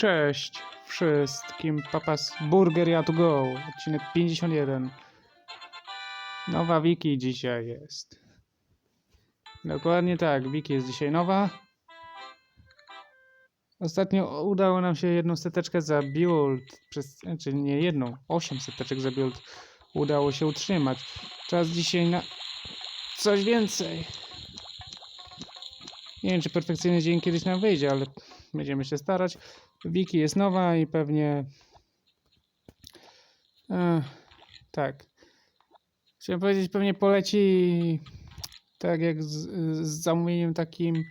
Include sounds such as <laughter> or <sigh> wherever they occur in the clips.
Cześć wszystkim, papas Burger Ja to go, odcinek 51. Nowa wiki dzisiaj jest. Dokładnie tak, wiki jest dzisiaj nowa. Ostatnio udało nam się jedną seteczkę za build, przez, znaczy nie jedną, osiem seteczek za build udało się utrzymać. Czas dzisiaj na coś więcej. Nie wiem, czy perfekcyjny dzień kiedyś nam wyjdzie, ale będziemy się starać. Wiki jest nowa i pewnie. E, tak. Chciałem powiedzieć, pewnie poleci tak jak z, z zamówieniem takim.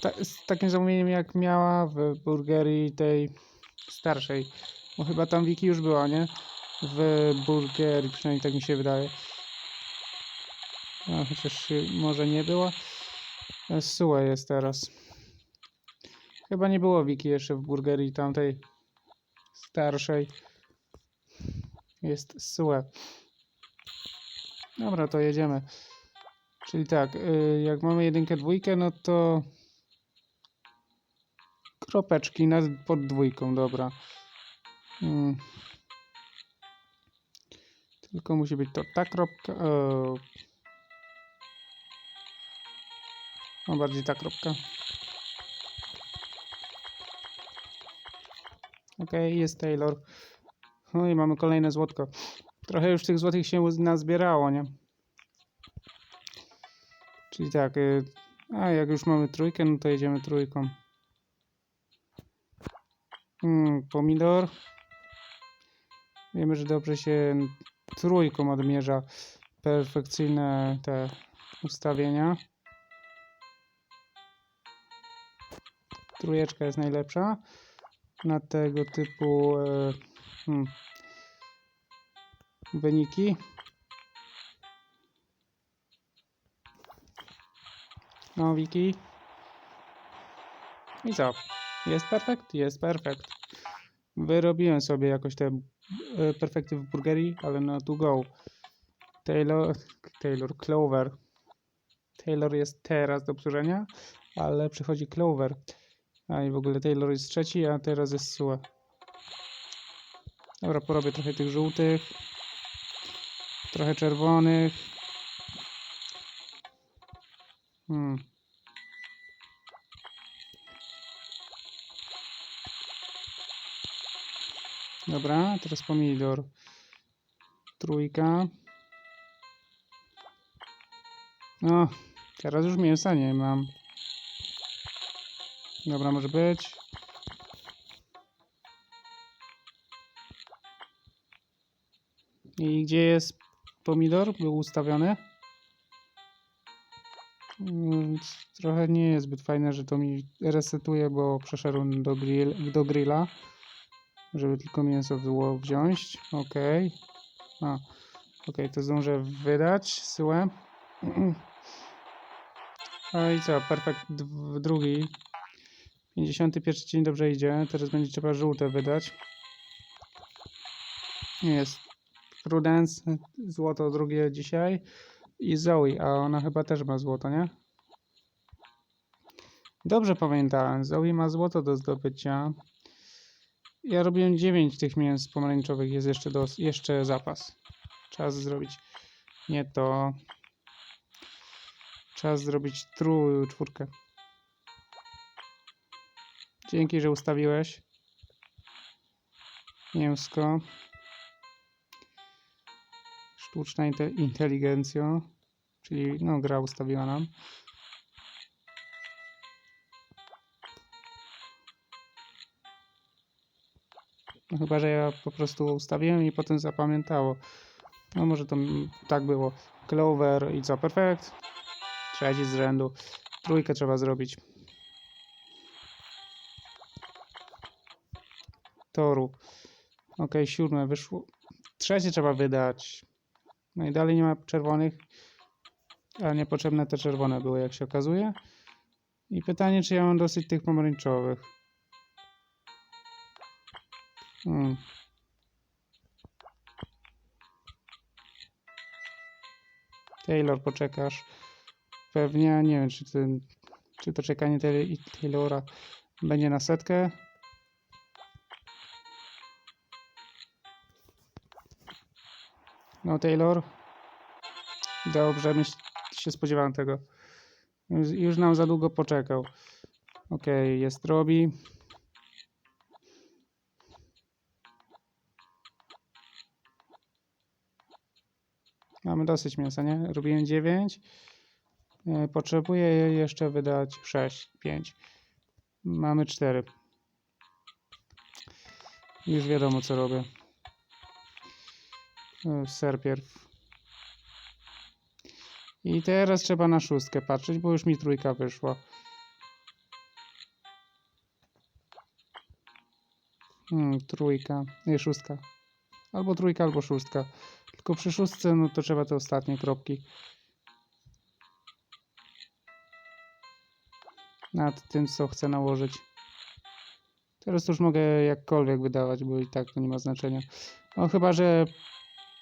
Ta, z takim zamówieniem jak miała w burgerii tej starszej. Bo chyba tam Wiki już była, nie? W burgerii, przynajmniej tak mi się wydaje. A, chociaż może nie była. Sue jest teraz. Chyba nie było Wiki jeszcze w burgerii tamtej starszej. Jest Sue. Dobra, to jedziemy. Czyli tak, y, jak mamy jedynkę, dwójkę, no to kropeczki nad, pod dwójką, dobra. Mm. Tylko musi być to ta kropka. O, no bardziej ta kropka. Okej, jest Taylor. No i mamy kolejne złotko. Trochę już tych złotych się nazbierało, nie? Czyli tak, y, a jak już mamy trójkę, no to jedziemy trójką. Mm, pomidor. Wiemy, że dobrze się trójką odmierza perfekcyjne te ustawienia. Trójeczka jest najlepsza na tego typu e, hmm, wyniki. No, Wiki. I co? Jest perfekt? Jest perfekt. Wyrobiłem sobie jakoś te e, perfekty w burgerii, ale no to go. Taylor, Taylor, Clover. Taylor jest teraz do obsłużenia, ale przychodzi Clover. A i w ogóle Taylor jest trzeci, a teraz jest Sue. Dobra, porobię trochę tych żółtych. Trochę czerwonych. Hmm. Dobra, teraz pomidor. Trójka. No, teraz już mięsa nie mam. Dobra, może być. I gdzie jest pomidor? Był ustawiony. Trochę nie jest zbyt fajne, że to mi resetuje, bo przeszedłem do, grill, do grilla, żeby tylko mięso było wziąć. Ok. A, ok, to zdążę wydać syłę. <clears throat> No i co, perfekt drugi. 51 dzień dobrze idzie. Teraz będzie trzeba żółte wydać. Jest Prudence, złoto drugie dzisiaj. I Zoe, a ona chyba też ma złoto, nie? Dobrze pamiętałem. Zoe ma złoto do zdobycia. Ja robiłem 9 tych mięs pomarańczowych. Jest jeszcze, do, jeszcze zapas. Czas zrobić nie to. Czas zrobić trój, czwórkę. Dzięki, że ustawiłeś. Mięsko. Sztuczna inte inteligencja. Czyli no, gra ustawiła nam. No, chyba, że ja po prostu ustawiłem i potem zapamiętało. No może to tak było. Clover i co? Perfekt. Trzeci z rzędu. Trójkę trzeba zrobić. Toru. Ok, siódme wyszło. Trzecie trzeba wydać. No i dalej nie ma czerwonych, a niepotrzebne te czerwone były, jak się okazuje. I pytanie, czy ja mam dosyć tych pomarańczowych. Hmm. Taylor, poczekasz. Pewnie, nie wiem, czy, ten, czy to czekanie Taylora będzie na setkę. No Taylor. Dobrze, myśl, się spodziewałem tego. Już, nam za długo poczekał. Okej, jest Robi. Mamy dosyć mięsa, nie? Robiłem 9. E, Potrzebuję jeszcze wydać 6, 5. Mamy 4. Już wiadomo co robię. E, Ser pierw. I teraz trzeba na szóstkę patrzeć, bo już mi trójka wyszła. Hmm, trójka, nie szóstka. Albo trójka, albo szóstka. Tylko przy szóstce, no to trzeba te ostatnie kropki. Nad tym, co chcę nałożyć. Teraz już mogę jakkolwiek wydawać, bo i tak to nie ma znaczenia. No chyba, że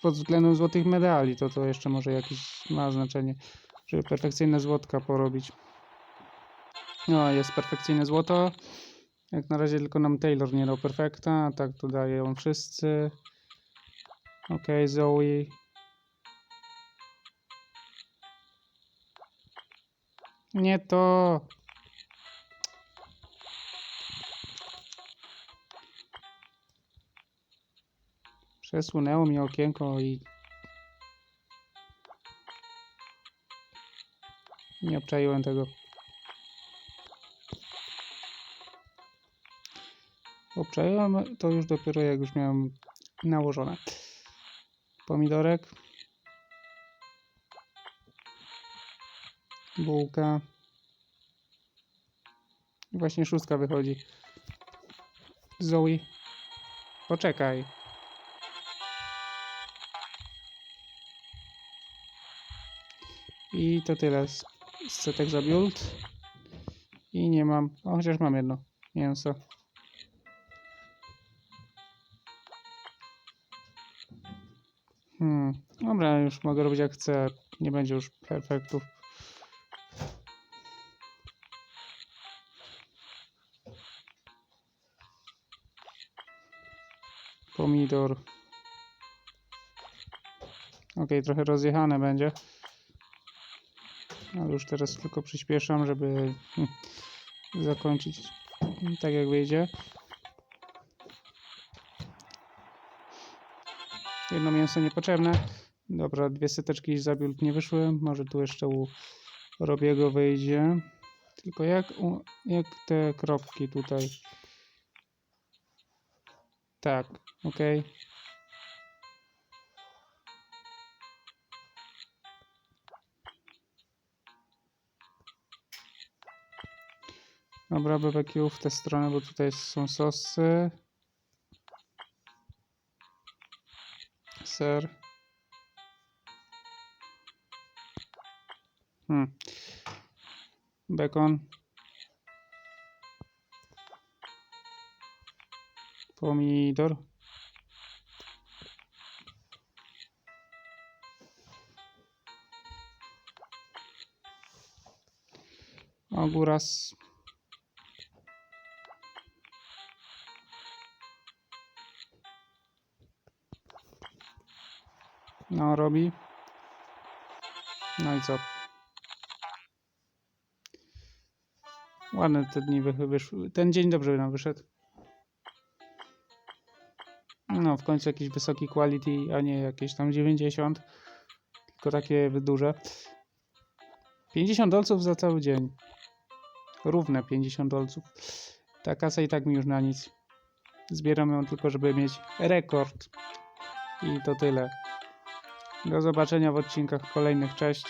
pod względem złotych medali, to to jeszcze może jakieś ma znaczenie, żeby perfekcyjne złotka porobić. No, jest perfekcyjne złoto. Jak na razie tylko nam Taylor nie dał perfekta, tak to dają wszyscy. Ok, Zoe. Nie to. Przesunęło mi okienko i nie obczaiłem tego. Obczaiłem to już dopiero jak już miałem nałożone. Pomidorek. Bułka. Właśnie szóstka wychodzi. Zoe. Poczekaj. I to tyle z, setek za build. I nie mam, o chociaż mam jedno mięso. Hmm, dobra, już mogę robić jak chcę. Nie będzie już perfektów. Pomidor. Ok, trochę rozjechane będzie. Ale już teraz tylko przyspieszam, żeby hmm, zakończyć tak jak wyjdzie. Jedno mięso niepotrzebne. Dobra, dwie seteczki za build nie wyszły. Może tu jeszcze u Robiego wyjdzie. Tylko jak, jak te kropki tutaj. Tak, ok. Dobra, BBQ w tę stronę, bo tutaj są sosy. Ser. Hmm. Bekon. Pomidor. Ogóras. No, robi. No i co? Ładne te dni wy- wyszły. Ten dzień dobrze nam wyszedł. No, w końcu jakiś wysoki quality, a nie jakieś tam 90. Tylko takie duże. 50 dolców za cały dzień. Równe 50 dolców. Ta kasa i tak mi już na nic. Zbieram ją tylko, żeby mieć rekord. I to tyle. Do zobaczenia w odcinkach kolejnych. Cześć.